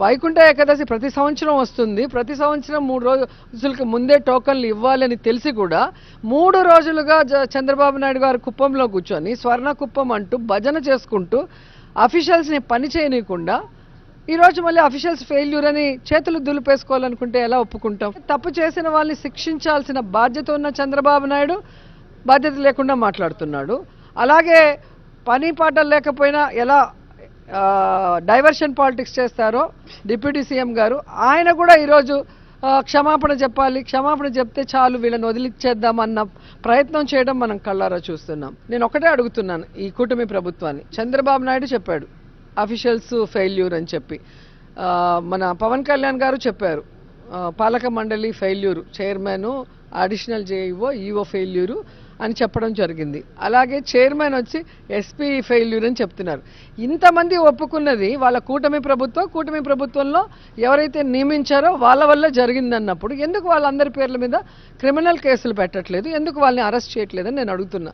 వైకుంఠ ఏకాదశి ప్రతి సంవత్సరం వస్తుంది. ప్రతి సంవత్సరం మూడు రోజులకి ముందే టోకన్లు ఇవ్వాలని తెలిసి కూడా మూడు రోజులుగా చంద్రబాబు నాయుడు గారు కుప్పంలో కూర్చొని స్వర్ణ కుప్పం అంటూ భజన చేసుకుంటూ అఫీషియల్స్ని పని చేయనీయకుండా ఈరోజు మళ్ళీ అఫీషియల్స్ ఫెయిల్యూర్ అని చేతులు దులిపేసుకోవాలనుకుంటే ఎలా ఒప్పుకుంటాం? తప్పు చేసిన వాళ్ళని శిక్షించాల్సిన బాధ్యత ఉన్న చంద్రబాబు నాయుడు బాధ్యత లేకుండా మాట్లాడుతున్నాడు. అలాగే పని పాటలు లేకపోయినా ఎలా డైవర్షన్ పాలిటిక్స్ చేస్తారో డిప్యూటీ సీఎం గారు. ఆయన కూడా ఈరోజు క్షమాపణ చెప్పాలి. క్షమాపణ చెప్తే చాలు వీళ్ళని వదిలిచ్చేద్దాం అన్న ప్రయత్నం చేయడం మనం కళ్ళారా చూస్తున్నాం. నేను ఒకటే అడుగుతున్నాను ఈ కూటమి ప్రభుత్వాన్ని. చంద్రబాబు నాయుడు చెప్పాడు అఫీషియల్స్ ఫెయిల్యూర్ అని చెప్పి. మన పవన్ కళ్యాణ్ గారు చెప్పారు పాలక మండలి failure chairman additional JEO EO failure అని చెప్పడం జరిగింది. అలాగే చైర్మన్ వచ్చి ఎస్పీ ఫెయిల్యూర్ అని చెప్తున్నారు. ఇంతమంది ఒప్పుకున్నది వాళ్ళ కూటమి ప్రభుత్వం కూటమి ప్రభుత్వంలో ఎవరైతే నియమించారో వాళ్ళ వల్ల జరిగిందన్నప్పుడు ఎందుకు వాళ్ళందరి పేర్ల మీద క్రిమినల్ కేసులు పెట్టట్లేదు? ఎందుకు వాళ్ళని అరెస్ట్ చేయట్లేదని నేను అడుగుతున్నా.